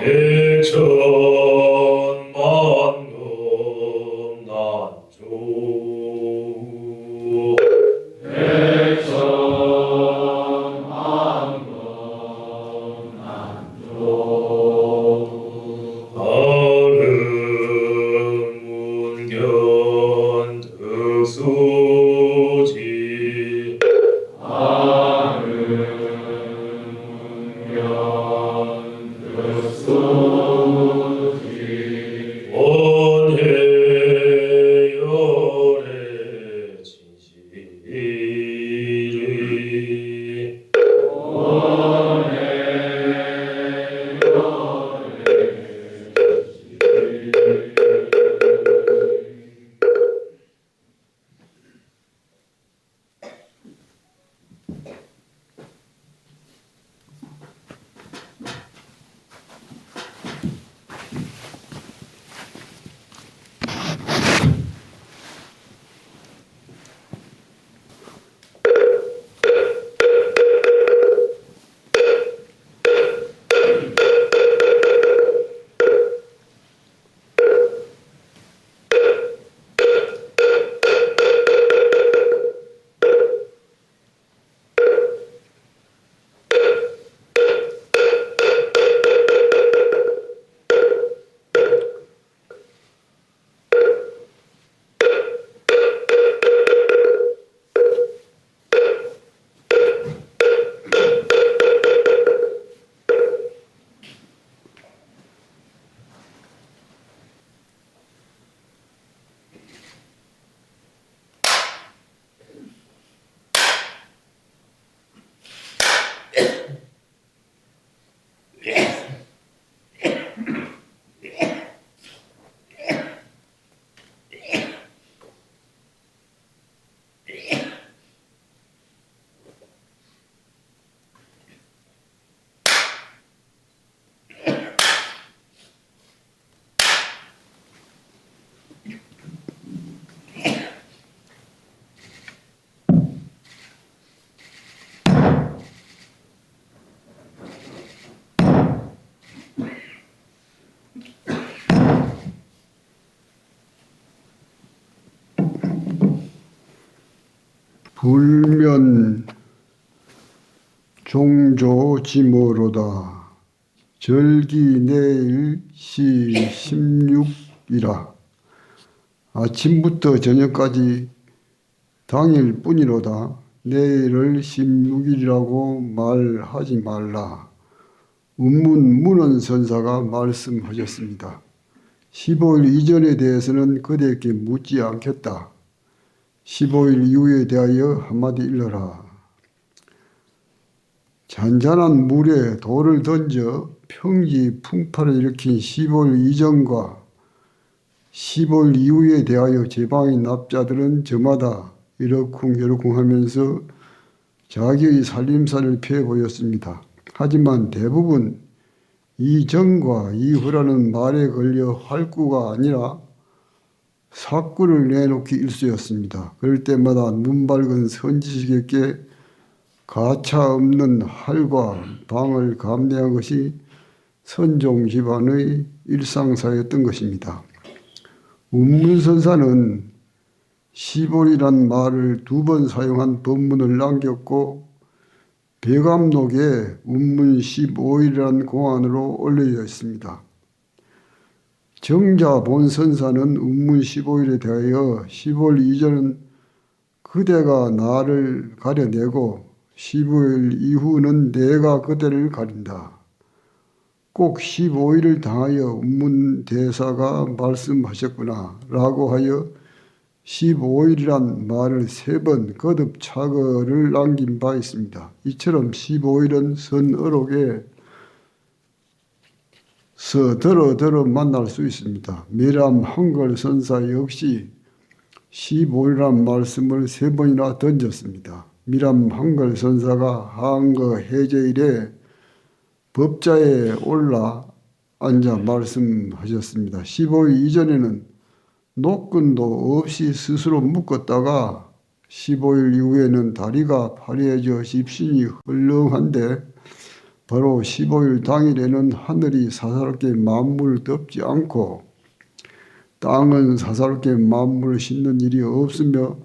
백천 불면 종조지모로다. 절기 내일 시 16이라. 아침부터 저녁까지 당일 뿐이로다. 내일을 16일이라고 말하지 말라. 운문 문원 선사가 말씀하셨습니다. 15일 이전에 대해서는 그대에게 묻지 않겠다. 15일 이후에 대하여 한마디 일러라. 잔잔한 물에 돌을 던져 평지 풍파를 일으킨 15일 이전과 15일 이후에 대하여 제방의 납자들은 저마다 이러쿵저러쿵 하면서 자기의 살림살을 펴 보였습니다. 하지만 대부분 이전과 이후라는 말에 걸려 활구가 아니라 사구를 내놓기 일쑤였습니다. 그럴 때마다 눈 밝은 선지식에게 가차 없는 할과 방을 감내한 것이 선종 집안의 일상사였던 것입니다. 운문선사는 시골이란 말을 두 번 사용한 법문을 남겼고 배감록에 운문 15일이라는 공안으로 올려져 있습니다. 정자 본선사는 운문 15일에 대하여 15일 이전은 그대가 나를 가려내고 15일 이후는 내가 그대를 가린다. 꼭 15일을 당하여 운문 대사가 말씀하셨구나 라고 하여 15일이란 말을 세 번 거듭 차거를 남긴 바 있습니다. 이처럼 15일은 선어록에 서 들어 들어 만날 수 있습니다. 미람 한글 선사 역시 15일이란 말씀을 세 번이나 던졌습니다. 미람 한글 선사가 한거 해제 일에 법자에 올라 앉아 말씀하셨습니다. 15일 이전에는 노끈도 없이 스스로 묶었다가 15일 이후에는 다리가 파리해져 십신이 헐렁한데 바로 15일 당일에는 하늘이 사사롭게 만물을 덮지 않고 땅은 사사롭게 만물을 싣는 일이 없으며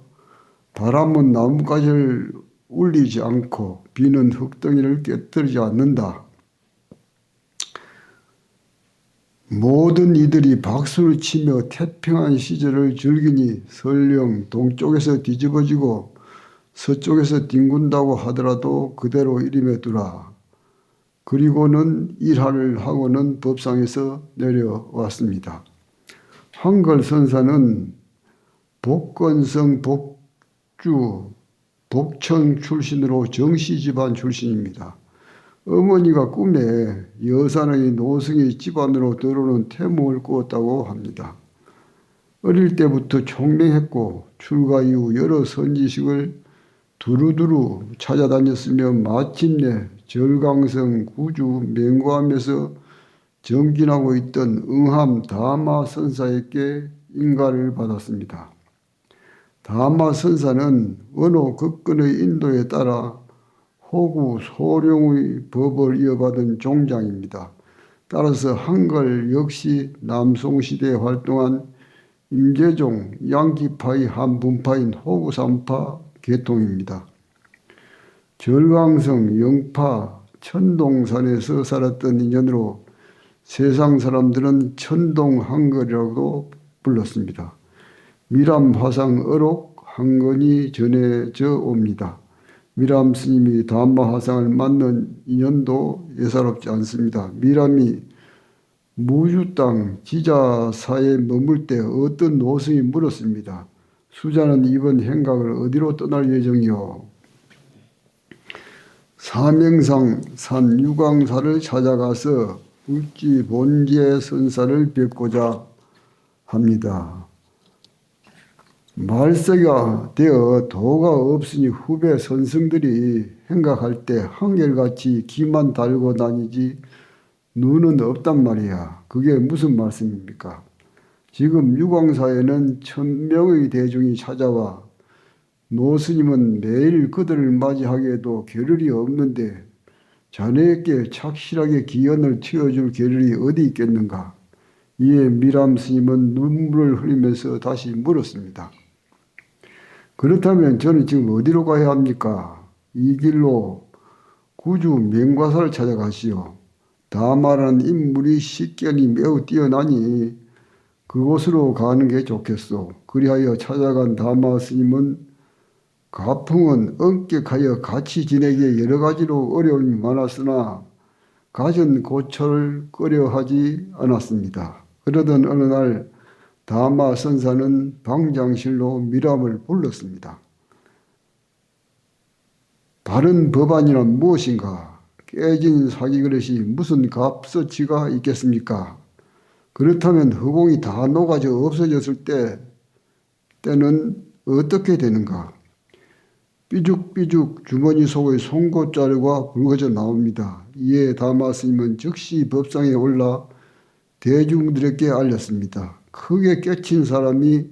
바람은 나뭇가지를 울리지 않고 비는 흙덩이를 깨뜨리지 않는다. 모든 이들이 박수를 치며 태평한 시절을 즐기니 설령 동쪽에서 뒤집어지고 서쪽에서 뒹군다고 하더라도 그대로 이름에 두라. 그리고는 일하를 하고는 법상에서 내려왔습니다. 한글 선사는 복건성 복주 복청 출신으로 정씨 집안 출신입니다. 어머니가 꿈에 여산의 노승의 집안으로 들어오는 태몽을 꾸었다고 합니다. 어릴 때부터 총명했고 출가 이후 여러 선지식을 두루두루 찾아다녔으며 마침내 절강성 구주 맹고함에서 정진하고 있던 응함 다마 선사에게 인가를 받았습니다. 다마 선사는 원호 극근의 인도에 따라 호구 소룡의 법을 이어받은 종장입니다. 따라서 한글 역시 남송시대에 활동한 임재종 양기파의 한 분파인 호구삼파 계통입니다. 절강성 영파 천동산에서 살았던 인연으로 세상 사람들은 천동 한글이라고 불렀습니다. 미람 화상 어록 한건이 전해져 옵니다. 미람 스님이 담마 화상을 만난 인연도 예사롭지 않습니다. 미람이 무주 땅 지자사에 머물 때 어떤 노승이 물었습니다. 수자는 이번 행각을 어디로 떠날 예정이요? 사명상 산 유광사를 찾아가서 울지 본지의 선사를 뵙고자 합니다. 말세가 되어 도가 없으니 후배 선승들이 행각할 때 한결같이 기만 달고 다니지 눈은 없단 말이야. 그게 무슨 말씀입니까? 지금 유광사에는 천명의 대중이 찾아와 노스님은 매일 그들을 맞이하기에도 겨를이 없는데 자네에게 착실하게 기연을 튀어줄 겨를이 어디 있겠는가? 이에 미람 스님은 눈물을 흘리면서 다시 물었습니다. 그렇다면 저는 지금 어디로 가야 합니까? 이 길로 구주 명과사를 찾아가시오. 다마라는 인물이 식견이 매우 뛰어나니 그곳으로 가는 게 좋겠소. 그리하여 찾아간 다마 스님은 가풍은 엄격하여 같이 지내기에 여러 가지로 어려움이 많았으나 가진 고초를 꺼려하지 않았습니다. 그러던 어느 날 다마 선사는 방장실로 미람을 불렀습니다. 바른 법안이란 무엇인가? 깨진 사기 그릇이 무슨 값어치가 있겠습니까? 그렇다면 허공이 다 녹아져 없어졌을 때 때는 어떻게 되는가? 삐죽삐죽 주머니 속의 송곳자루가 붉어져 나옵니다. 이에 다마 스님은 즉시 법상에 올라 대중들에게 알렸습니다. 크게 깨친 사람이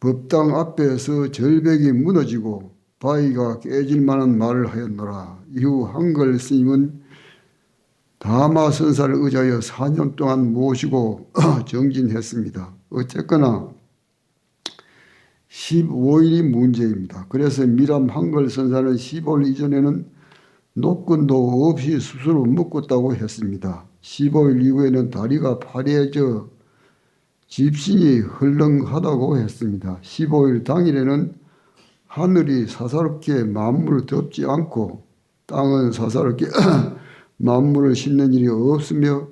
법당 앞에서 절벽이 무너지고 바위가 깨질 만한 말을 하였노라. 이후 한글 스님은 다마 선사를 의지하여 4년 동안 모시고 정진했습니다. 어쨌거나 15일이 문제입니다. 그래서 미람 한글 선사는 15일 이전에는 노끈도 없이 스스로 묶었다고 했습니다. 15일 이후에는 다리가 파래져 집신이 헐렁하다고 했습니다. 15일 당일에는 하늘이 사사롭게 만물을 덮지 않고 땅은 사사롭게 만물을 싣는 일이 없으며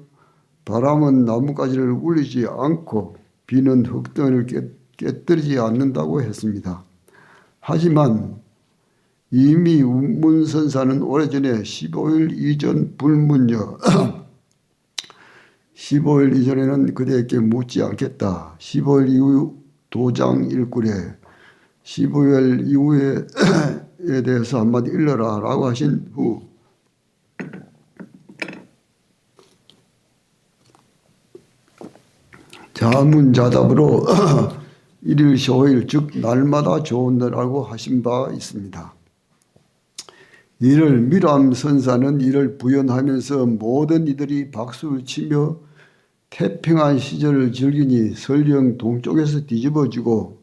바람은 나뭇가지를 울리지 않고 비는 흙덩이를 깨, 깨뜨리지 않는다고 했습니다. 하지만 이미 문선사는 오래전에 15일 이전 불문여 15일 이전에는 그대에게 묻지 않겠다. 15일 이후 도장 일구래 15일 이후에 대해서 한마디 일러라 라고 하신 후 자문자답으로 일일 쇼일 즉 날마다 좋은 날이라고 하신 바 있습니다. 이를 미람 선사는 이를 부연하면서 모든 이들이 박수를 치며 태평한 시절을 즐기니 설령 동쪽에서 뒤집어지고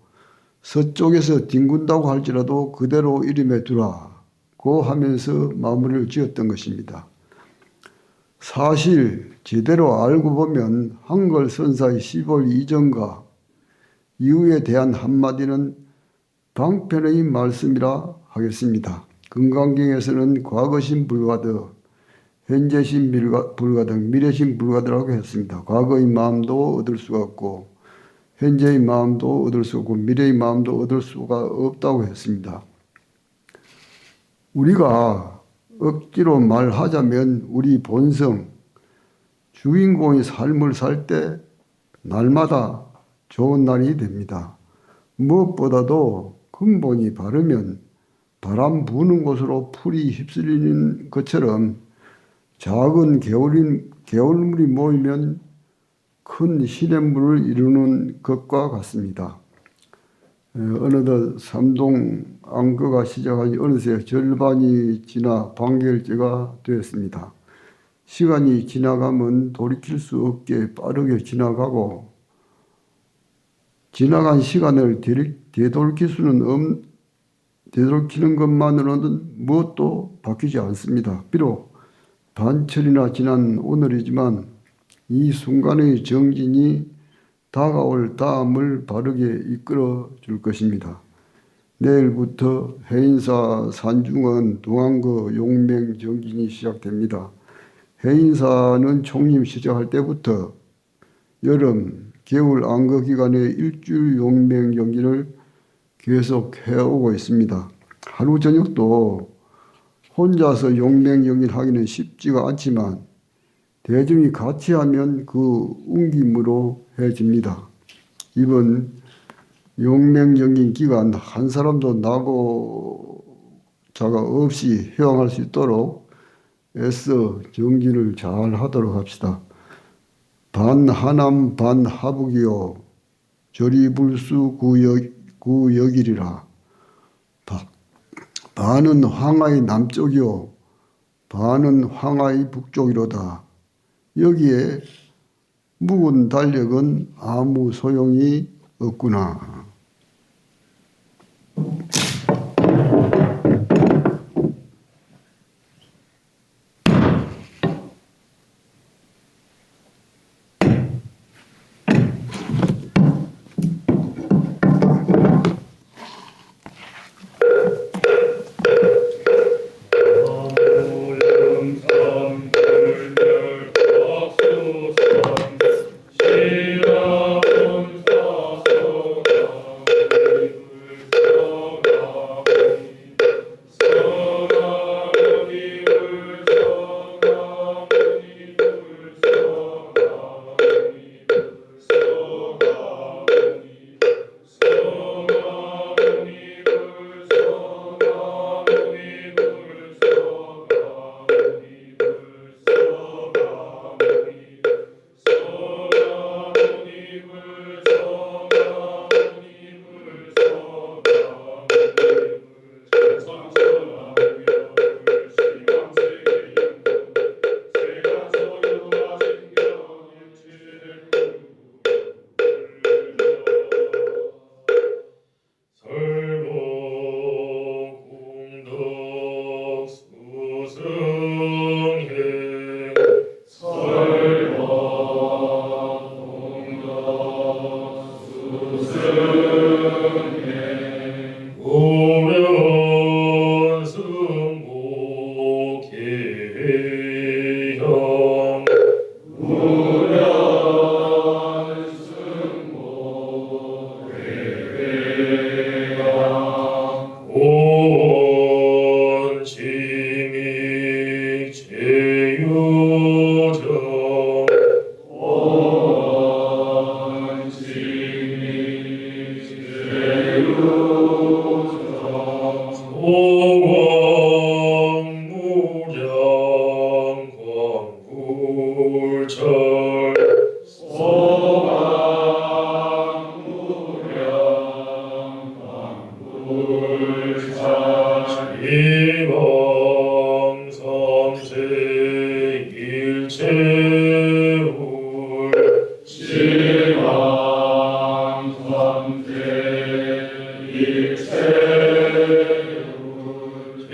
서쪽에서 뒹군다고 할지라도 그대로 이름에 두라고 하면서 마무리를 지었던 것입니다. 사실 제대로 알고 보면 한글 선사의 10월 이전과 이후에 대한 한마디는 방편의 말씀이라 하겠습니다. 금강경에서는 과거신 불가드, 현재신 불가드, 미래신 불가드라고 했습니다. 과거의 마음도 얻을 수가 없고 현재의 마음도 얻을 수 없고 미래의 마음도 얻을 수가 없다고 했습니다. 우리가 억지로 말하자면 우리 본성, 주인공의 삶을 살 때 날마다 좋은 날이 됩니다. 무엇보다도 근본이 바르면 바람 부는 곳으로 풀이 휩쓸리는 것처럼 작은 개울인, 개울물이 모이면 큰 시냇물을 이루는 것과 같습니다. 어느덧 삼동 안거가 시작하니 어느새 절반이 지나 반결제가 되었습니다. 시간이 지나가면 돌이킬 수 없게 빠르게 지나가고 지나간 시간을 되돌킬 수는 없, 되돌키는 것만으로는 무엇도 바뀌지 않습니다. 비록 반철이나 지난 오늘이지만 이 순간의 정진이 다가올 다음을 바르게 이끌어 줄 것입니다. 내일부터 해인사 산중원 동안거 용맹 정진이 시작됩니다. 해인사는 총림 시작할 때부터 여름, 겨울 안거 기간에 일주일 용맹 경기를 계속 해 오고 있습니다. 하루 저녁도 혼자서 용맹 경기를 하기는 쉽지가 않지만 대중이 같이 하면 그 웅김으로 해집니다. 이번 용맹경긴 기간 한 사람도 나고 자가 없이 회왕할 수 있도록 애써 정진을 잘 하도록 합시다. 반하남 반하북이요 저리불수 구역, 구역이리라. 반은 황하의 남쪽이요 반은 황하의 북쪽이로다. 여기에 묵은 달력은 아무 소용이 없구나. Deus,